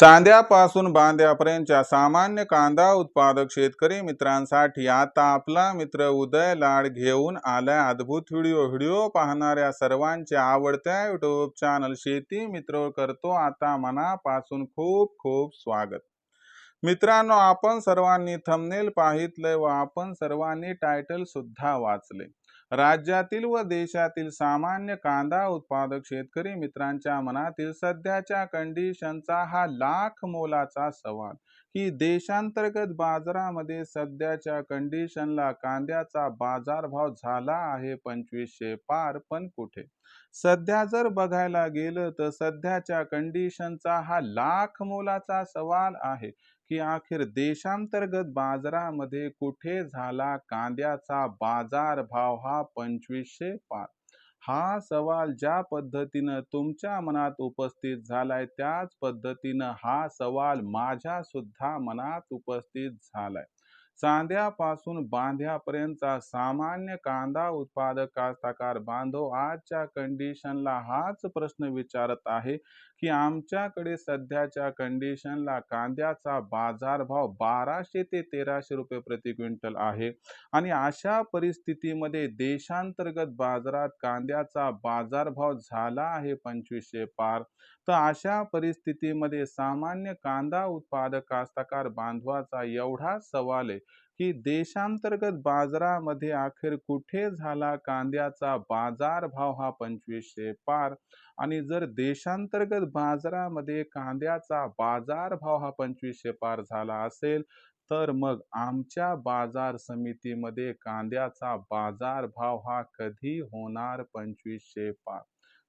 चांद्यापासून बांद्यापर्यंतच्या सामान्य कांदा उत्पादक शेतकरी मित्रांसाठी आता आपला मित्र उदय लाड घेऊन आलाय अद्भुत व्हिडिओ. व्हिडिओ पाहणाऱ्या सर्वांच्या आवडत्या युट्यूब चॅनल शेती मित्र करतो आता मनापासून खूप खूप स्वागत. मित्रांनो आपण सर्वांनी थंबनेल पाहितलंय व आपण सर्वांनी टायटल सुद्धा वाचले. राज्यातील व देशातील सामान्य कांदा उत्पादक शेतकरी मित्रांच्या मनातील सध्याच्या कंडिशनचा हा लाख मोलाचा सवाल. की देशांतर्गत बाजारामध्ये सध्याच्या कंडिशनला कांद्याचा बाजारभाव झाला आहे पंचवीसशे पार पण कुठे? सध्या जर बघायला गेलं तर सध्याच्या कंडिशनचा हा लाख मोलाचा सवाल आहे. की अखेर देशांतर्गत बाजारामध्ये कुठे झाला कांद्याचा बाजार भाव हा पंचवीसशे पाच? हा सवाल ज्या पद्धतीनं तुमच्या मनात उपस्थित झालाय त्याच पद्धतीनं हा सवाल माझ्या सुद्धा मनात उपस्थित झालाय. चांद्यापासून बांध्यापर्यंतचा सामान्य कांदा उत्पादक कास्तकार बांधव आजच्या कंडिशनला हाच प्रश्न विचारत आहे की आमच्याकडे सध्याच्या कंडिशनला कांद्याचा बाजारभाव बाराशे ते तेराशे रुपये प्रति क्विंटल आहे. आणि अशा परिस्थितीमध्ये देशांतर्गत बाजारात कांद्याचा बाजारभाव झाला आहे पंचवीसशे पार. तर अशा परिस्थितीमध्ये सामान्य कांदा उत्पादक कास्तकार बांधवाचा एवढा सवाल आहे की देशांतर्गत बाजारामध्ये अखेर कुठे झाला कांद्याचा बाजार भाव हा पंचवीसशे पार? आणि जर देशांतर्गत बाजारामध्ये कांद्याचा बाजार भाव हा पंचवीसशे पार झाला असेल तर मग आमच्या बाजार समितीमध्ये कांद्याचा बाजार भाव हा कधी होणार पंचवीसशे पार?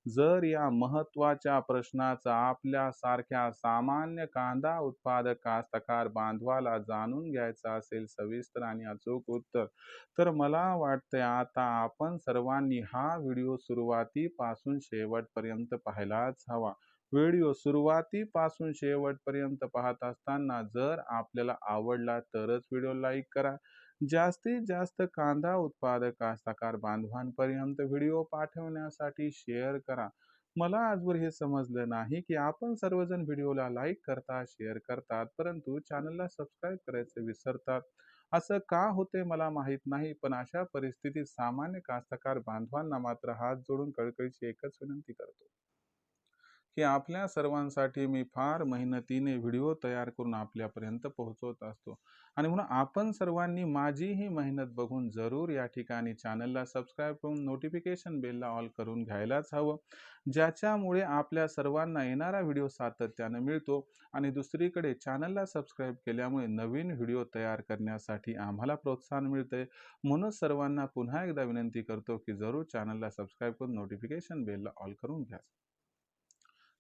जर या महत्त्वाच्या प्रश्नाचा आपल्यासारख्या सामान्य कांदा उत्पादक कास्तकार बांधवाला जाणून घ्यायचा असेल सविस्तर आणि अचूक उत्तर तर मला वाटतंय आता आपण सर्वांनी हा व्हिडिओ सुरुवातीपासून शेवटपर्यंत पाहायलाच हवा. व्हिडिओ सुरुवातीपासून शेवटपर्यंत पाहत असताना जर आपल्याला आवडला तरच व्हिडिओ लाईक करा. जास्तीत जास्त कांदा उत्पादक कास्तकार बांधवांपर्यंत व्हिडिओ पाठवण्यासाठी शेअर करा. मला आजवर हे समजलं नाही की आपण सर्वजण व्हिडिओला लाईक करता शेअर करतात परंतु चॅनलला सबस्क्राईब करायचे विसरतात. असं का होते मला माहीत नाही पण अशा परिस्थितीत सामान्य कास्तकार बांधवांना मात्र हात जोडून कळकळीची एकच विनंती करतो. की आपल्या सर्वांसाठी मी फार मेहनतीने व्हिडिओ तयार करून आपल्यापर्यंत पोहोचवत असतो. आणि म्हणून आपण सर्वांनी माझी ही मेहनत बघून जरूर या ठिकाणी चॅनलला सबस्क्राईब करून नोटिफिकेशन बेलला ऑल करून घ्यायलाच हवं ज्याच्यामुळे आपल्या सर्वांना येणारा व्हिडिओ सातत्यानं मिळतो आणि दुसरीकडे चॅनलला सबस्क्राईब केल्यामुळे नवीन व्हिडिओ तयार करण्यासाठी आम्हाला प्रोत्साहन मिळते. म्हणून सर्वांना पुन्हा एकदा विनंती करतो की जरूर चॅनलला सबस्क्राईब करून नोटिफिकेशन बेलला ऑल करून घ्या.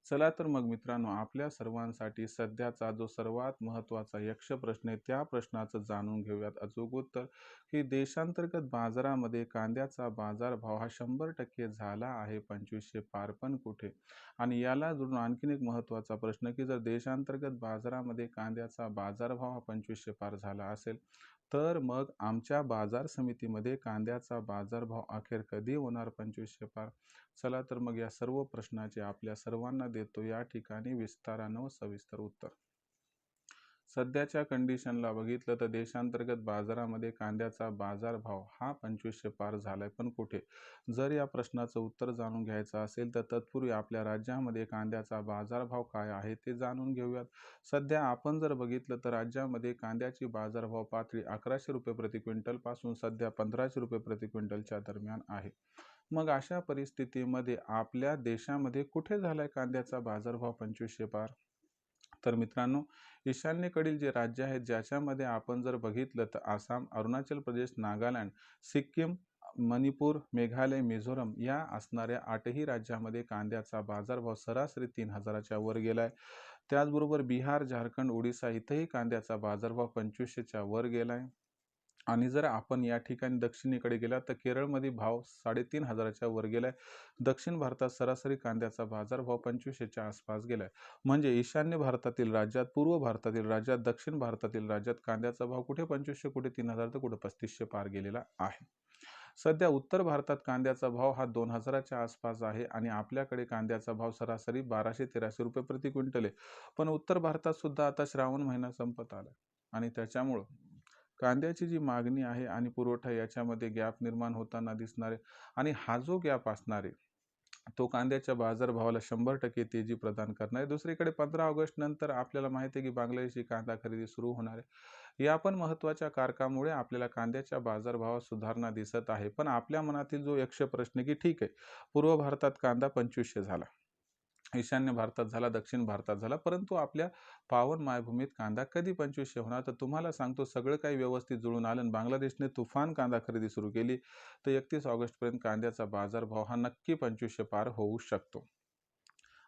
चला तर मग मित्रांनो आपल्या सर्वांसाठी सध्याचा जो सर्वात महत्त्वाचा यक्ष प्रश्न आहे त्या प्रश्नाचं जाणून घेऊयात. अचूक उत्तर की देशांतर्गत बाजारामध्ये कांद्याचा बाजारभाव हा शंभर टक्के झाला आहे पंचवीसशे पार पण कुठे? आणि याला जोडून आणखीन एक महत्त्वाचा प्रश्न की जर देशांतर्गत बाजारामध्ये कांद्याचा बाजारभाव हा पंचवीसशे पार झाला असेल तर मग आमच्या बाजार समितीमध्ये कांद्याचा बाजारभाव अखेर कधी होणार पंचवीसशे पार? चला तर मग या सर्व प्रश्नाचे आपल्या सर्वांना देतो या ठिकाणी विस्तारानं सविस्तर उत्तर. सध्याच्या कंडिशनला बघितलं तर देशांतर्गत बाजारामध्ये कांद्याचा बाजारभाव हा पंचवीसशे पार झाला आहे पण कुठे? जर या प्रश्नाचं उत्तर जाणून घ्यायचं असेल तर तत्पूर्वी आपल्या राज्यामध्ये कांद्याचा बाजारभाव काय आहे ते जाणून घेऊयात. सध्या आपण जर बघितलं तर राज्यामध्ये कांद्याची बाजारभाव पातळी अकराशे रुपये प्रति क्विंटलपासून सध्या पंधराशे रुपये प्रति क्विंटलच्या दरम्यान आहे. मग अशा परिस्थितीमध्ये आपल्या देशामध्ये कुठे झालाय कांद्याचा बाजारभाव पंचवीसशे पार? तर मित्रांनो ईशान्येकडील जे राज्य आहेत ज्याच्यामध्ये आपण जर बघितलं तर आसाम अरुणाचल प्रदेश नागालँड सिक्कीम मणिपूर मेघालय मिझोरम या असणाऱ्या आठही राज्यामध्ये कांद्याचा बाजारभाव सरासरी तीन हजाराच्या वर गेलाय. त्याचबरोबर बिहार झारखंड ओडिसा इथंही कांद्याचा बाजारभाव पंचवीसशेच्या वर गेलाय. आणि जर आपण या ठिकाणी दक्षिणेकडे गेला तर केरळमध्ये भाव साडेतीन हजाराच्या वर गेलाय. दक्षिण भारतात सरासरी कांद्याचा बाजारभाव पंचवीसशेच्या आसपास गेलाय. म्हणजे ईशान्य भारतातील राज्यात पूर्व भारतातील राज्यात दक्षिण भारतातील राज्यात कांद्याचा भाव कुठे पंचवीसशे कुठे तीन हजार तर कुठे पस्तीसशे पार गेलेला आहे. सध्या उत्तर भारतात कांद्याचा भाव हा दोन हजाराच्या आसपास आहे आणि आपल्याकडे कांद्याचा भाव सरासरी बाराशे तेराशे रुपये प्रति क्विंटल आहे. पण उत्तर भारतात सुद्धा आता श्रावण महिना संपत आला आणि त्याच्यामुळं कांद्याची जी मागणी आहे आणि पुरवठा याच्यामध्ये गॅप निर्माण होताना दिसणारे आणि हा जो गॅप असणार आहे तो कांद्याच्या बाजारभावाला शंभर टक्के तेजी प्रदान करणार. आहे दुसरीकडे पंधरा ऑगस्ट नंतर आपल्याला माहिती आहे की बांगलादेशी कांदा खरेदी सुरू होणार आहे. या पण महत्त्वाच्या कारकामुळे आपल्याला कांद्याच्या बाजारभावात सुधारणा दिसत आहे. पण आपल्या मनातील जो यक्ष प्रश्न आहे की ठीक आहे पूर्व भारतात कांदा पंचवीसशे झाला. ईशान्य भारतात झाला दक्षिण भारतात झाला परंतु आपल्या पावन मायभूमीत कांदा कधी पंचवीसशे होणार? तर तुम्हाला सांगतो सगळं काही व्यवस्थित जुळून आलं आणि बांगलादेशने तुफान कांदा खरेदी सुरू केली. तर एकतीस ऑगस्टपर्यंत कांद्याचा बाजारभाव हा नक्की पंचवीसशे पार होऊ शकतो.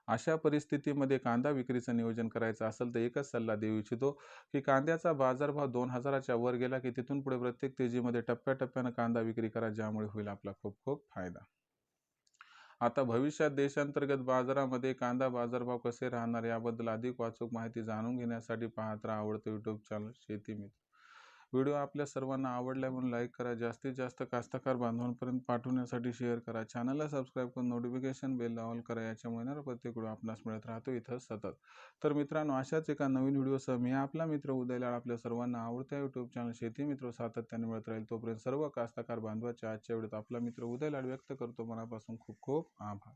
अशा परिस्थितीमध्ये कांदा विक्रीचं नियोजन करायचं असेल तर एकच सल्ला देऊ इच्छितो की कांद्याचा बाजारभाव दोन हजाराच्या वर गेला की तिथून पुढे प्रत्येक तेजीमध्ये टप्प्याटप्प्यानं कांदा विक्री करा ज्यामुळे होईल आपला खूप खूप फायदा. आता भविष्यात देशांतर्गत बाजारामध्ये कांदा बाजारभाव कसे राहणार याबद्दल अधिक वाचूक माहिती जाणून घेण्यासाठी पाहत रहा आवडतं यूट्यूब चॅनल शेती मित्र. व्हिडिओ आपल्या सर्वांना आवडला म्हणून लाईक करा. जास्तीत जास्त कास्तकार बांधवांपर्यंत पाठवण्यासाठी शेअर करा. चॅनलला सबस्क्राईब करून नोटिफिकेशन बेल ऑल करा. याच्यामुळे येणारा प्रत्येक व्हिडिओ आपणास मिळत राहतो इथं सतत. तर मित्रांनो अशाच एका नवीन व्हिडिओसह मी आपला मित्र उदयलाड आपल्या सर्वांना आवडत्या यूट्यूब चॅनल शेती मित्र सातत्याने मिळत राहील. तोपर्यंत सर्व कास्तकार बांधवाच्या आजच्या वेळेत आपला मित्र उदयलाड व्यक्त करतो. मनापासून खूप खूप आभार.